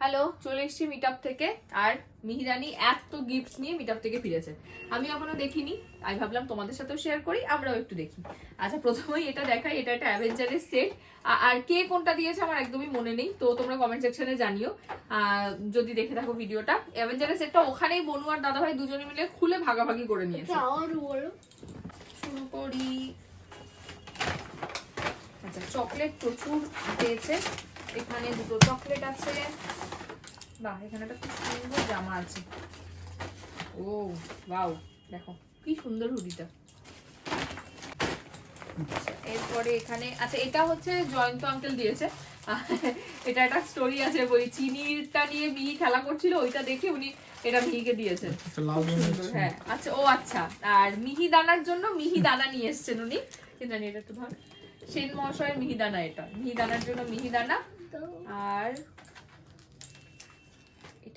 Hello চলে এসেছি meet থেকে। আর মিহিরানি এত গিফট নিয়ে মিট থেকে ফিরেছে। আমি এখনও দেখিনি আমি ভাবলাম তোমাদের সাথেও শেয়ার করি আমরাও একটু দেখি। আচ্ছা প্রথমেই এটা দেখাই এটা একটা অ্যাভেঞ্জারের সেট আর কে কোনটা দিয়েছে আমার একদমই মনে নেই তো তোমরা কমেন্ট সেকশনে জানিও। যদি দেখে থাকো ভিডিওটা। অ্যাভেঞ্জারের সেটটা ওখানেই বনু আর দাদাভাই দুজনে মিলে খুলে ভাগাভাগি করে নিয়েছে। বলো। শুরু করি। আচ্ছা চকলেট প্রচুর পেয়েছে এখানে দুটো চকলেট আছে। বাহ এখানে একটা খুব সুন্দর জামা আছে। ও ওয়াও দেখো কি সুন্দর হুডিটা। এরপরে এখানে আচ্ছা এটা হচ্ছে জয়ন্ত আঙ্কেল দিয়েছে। এটা একটা স্টোরি আছে বই চিনিটা নিয়ে মিহি খেলা করছিল ওইটা দেখে উনি এটা মিহিকে দিয়েছেন। হ্যাঁ আচ্ছা ও আচ্ছা আর মিহি দানার জন্য মিহি দানা নিয়ে এসেছেন উনি। জানি এটা একটু ধর। সেন মহাশয়ের মিহিদানা এটা মিহি দানার জন্য মিহিদানা আর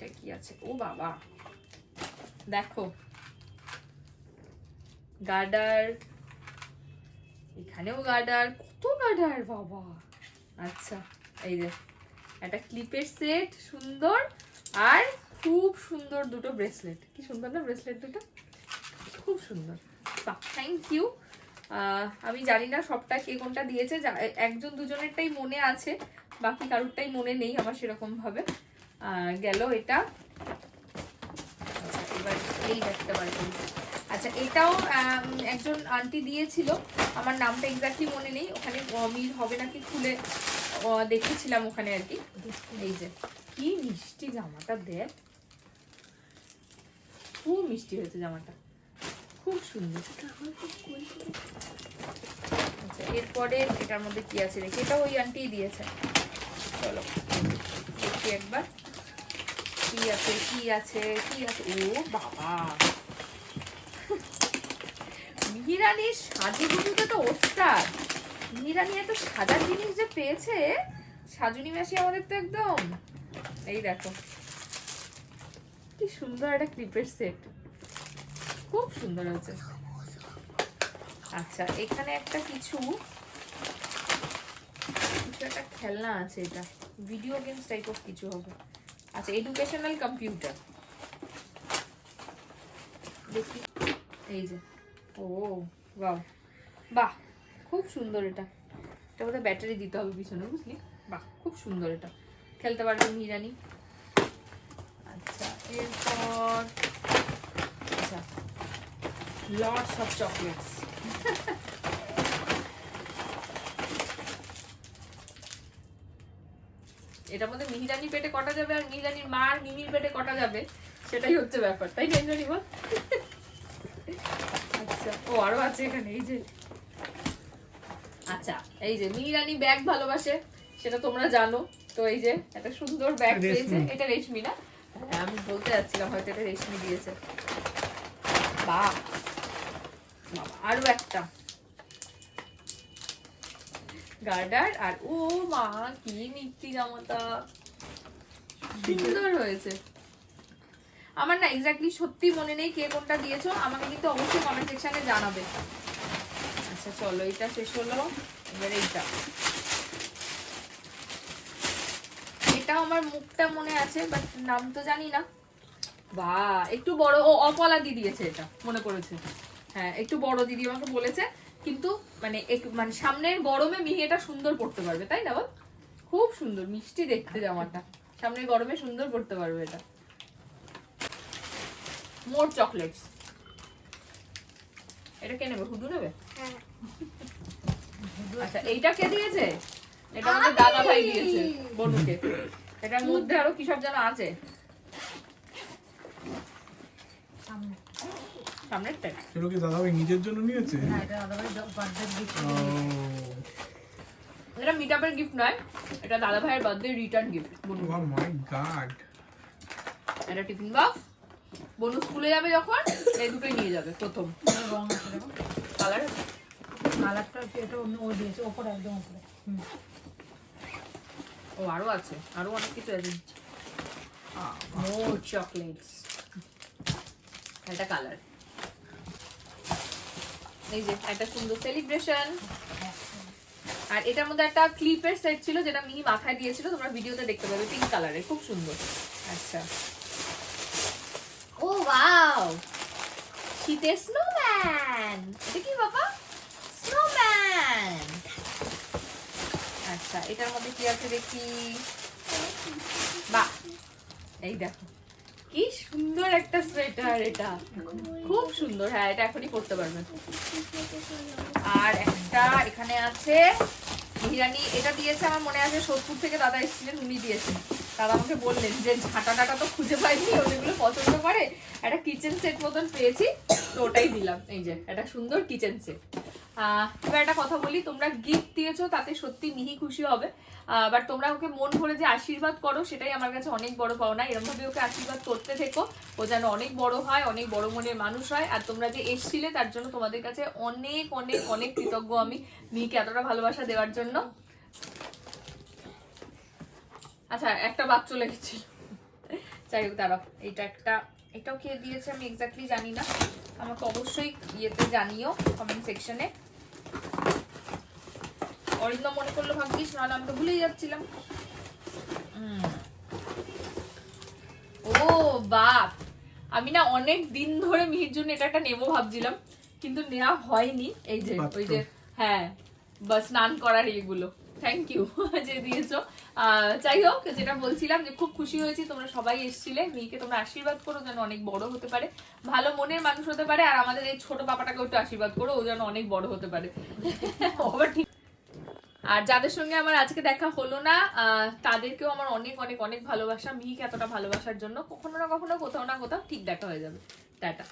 এটা কি আছে? ও বাবা। দেখো। গার্ডার এখানেও গার্ডার কত গার্ডার বাবা। আচ্ছা এই যে। একটা ক্লিপের সেট সুন্দর। আর খুব সুন্দর দুটো ব্রেসলেট কি সুন্দর না ব্রেসলেট দুটো? খুব সুন্দর। বাহ থ্যাংক ইউ আমি জানি না সবটা কে কোনটা দিয়েছে। একজন দুজনেরটাই মনে আছে। বাকি কারোরটাই মনে নেই আমার সেরকম ভাবে আহ, গেল এটা। এবার এই একটা বার আচ্ছা এটাও একজন আন্টি দিয়েছিল। আমার নামটা এক্স্যাক্টলি মনে নেই। ওখানে মিল হবে নাকি খুলে দেখেছিলাম ওখানে আর কি। এই যে। কি মিষ্টি জামাটা দেখ। খুব মিষ্টি হয়েছে জামাটা। খুব সুন্দর। আচ্ছা এরপরে এটার মধ্যে কি আছে দেখি এটা ওই আন্টি দিয়েছে। চলো একবার। কি আছে কি আছে কি আছে? ও বাবা। মিহিরানির সাজুগুজুতে তো ওস্তাদ। মিহিরানি এত সাজার জিনিস যে পেয়েছে, সাজুনি মাসি আমাদের তো একদম। এই দেখো। কি সুন্দর একটা ক্লিপের সেট খুব সুন্দর হয়েছে। আচ্ছা এখানে একটা কিছু কিছু একটা খেলনা আছে এটা। ভিডিও গেমস টাইপ অফ কিছু হবে। আচ্ছা এডুকেশনাল কম্পিউটার দেখি। এই যে। ও, বাহ। বাহ, খুব সুন্দর এটা। এটা বোধহয় ব্যাটারি দিতে হবে পিছনে, বুঝলি? বাহ, খুব সুন্দর এটা। খেলতে পারবে মিরানি আচ্ছা এরপর আচ্ছা লটস অফ চকলেটস। এটার মধ্যে মিহিরানি পেটে কটা যাবে আর মিহিরানির মা আর মিমির পেটে কটা যাবে? সেটাই হচ্ছে ব্যাপার তাই না ইন্দ্রাণী বল আচ্ছা ও আরও আছে এখানে এই যে। আচ্ছা এই যে মিহিরানি ব্যাগ ভালোবাসে সেটা তোমরা জানো। তো এই যে একটা সুন্দর ব্যাগ। পেয়েছে এটা রেশমি না? হ্যাঁ আমি বলতে যাচ্ছিলাম হয়তো এটা রেশমি দিয়েছে। বাহ বাবা, আরও একটা। গার্ডার, আর ও মা, কি মিষ্টি জামাটা সুন্দর হয়েছে। আমার না এক্স্যাক্টলি সত্যি মনে নেই কে কোনটা দিয়েছ, আমাকে কিন্তু অবশ্যই কমেন্ট সেকশনে জানাবে। আচ্ছা চলো এটা শেষ হলো। এবার এইটা। এটাও আমার মুখটা মনে আছে বাট নাম তো জানি না। বা, একটু বড়, ও অপলা দিয়েছে এটা, মনে করেছে হ্যাঁ একটু বড় দিদি আমাকে বলেছে কিন্তু মানে একটু মানে সামনের গরমে মিহি এটা সুন্দর পড়তে পারবে তাই না বল? খুব সুন্দর মিষ্টি দেখতে জামাটা। সামনের গরমে সুন্দর পড়তে পারবে এটা। মোর চকলেটস এটা কে নেবে? হুডু নেবে? হ্যাঁ। আচ্ছা এইটা কে দিয়েছে? এটা আমাদের দাদা ভাই দিয়েছে বনুকে। এটার মধ্যে আরও কি সব যেন আছে? সামনেরটা এগুলো কি দাদা ভাই নিজের জন্য নিয়েছে? এটা দাদাভাই বার্থডে গিফট এটা গিফট নয় এটা দাদা ভাইয়ের বার্থডে রিটার্ন গিফট বনু ও মাই গড এটা টিফিন বক্স বনু স্কুলে যাবে যখন এই দুটোই নিয়ে যাবে প্রথম। রং কালার কালারটা এটা অন্য ও দিয়েছে ওপরে একদম ওপরে। ও আরও আছে আরও অনেক কিছু আছে। মোর চকলেটস এটা কালার এই যে, একটা সুন্দর সেলিব্রেশন আর এটার মধ্যে একটা ক্লিপের সেট ছিল, যেটা মিহি মাথায় দিয়েছিল, তোমরা ভিডিওতে দেখতে পাবে পিঙ্ক কালারের খুব সুন্দর। আচ্ছা। ও ওয়াও শীতের স্নোম্যান এটা কি বাবা? স্নোম্যান আচ্ছা এটার মধ্যে কি আছে দেখি? বাহ এই দেখো। কি সুন্দর একটা সোয়েটার এটা। খুব সুন্দর হ্যাঁ এটা এখনই পড়তে পারবেন। আর একটা এখানে আছে হিরানি এটা দিয়েছে আমার মনে আছে সোদপুর থেকে দাদা এসেছিলেন, উনি দিয়েছেন। দাদা আমাকে বললেন যে ঝাঁটা টাটা তো খুঁজে পাইনি ওগুলো পছন্দ করে। একটা কিচেন সেট মতন পেয়েছি, তো ওটাই দিলাম। এই যে, একটা সুন্দর কিচেন সেট এবার একটা কথা বলি, তোমরা গিফট দিয়েছ, তাতে সত্যি মিহি খুশি হবে। বাট তোমরা ওকে মন ভরে যে আশীর্বাদ করো, সেটাই আমার কাছে অনেক বড় পাওনা। এরকম ভাবে ওকে আশীর্বাদ করতে থেকো। ও যেন অনেক বড় হয়, অনেক বড় মনের মানুষ হয়। আর তোমরা যে এসছিলে, তার জন্য তোমাদের কাছে অনেক অনেক অনেক কৃতজ্ঞ আমি মিহিকে এতটা ভালোবাসা দেওয়ার জন্য। আচ্ছা একটা বাদ চলে গেছিল যাই হোক, দাঁড়াও। এইটা একটা, এটাও কে দিয়েছে আমি এক্স্যাক্টলি জানি না। আমাকে অবশ্যই ইয়েতে জানিও কমেন্ট সেকশনে অরিন্দম মনে করল ভাগ্যিস নাহলে আমি তো ভুলেই যাচ্ছিলাম। ও বাপ! আমি না অনেক দিন ধরে মিহির জন্য এটা একটা নেব ভাবছিলাম কিন্তু নেওয়া হয়নি। এই যে ওই যে হ্যাঁ বা স্নান করার এগুলো থ্যাংক ইউ যে দিয়েছ। আহ, যাই হোক যেটা বলছিলাম যে খুব খুশি হয়েছি তোমরা সবাই এসেছিলে। মেয়েকে তোমরা আশীর্বাদ করো যেন অনেক বড় হতে পারে। ভালো মনের মানুষ হতে পারে আর আমাদের এই ছোট পাপাটাকে একটু আশীর্বাদ করো ও যেন অনেক বড় হতে পারে। আবার ঠিক আর যাদের সঙ্গে আমার আজকে দেখা হলো না তাদেরকেও আমার অনেক অনেক অনেক ভালোবাসা। মিহিকে এতটা ভালোবাসার জন্য কখনো না কখনো কোথাও না কোথাও ঠিক দেখা হয়ে যাবে। টাটা।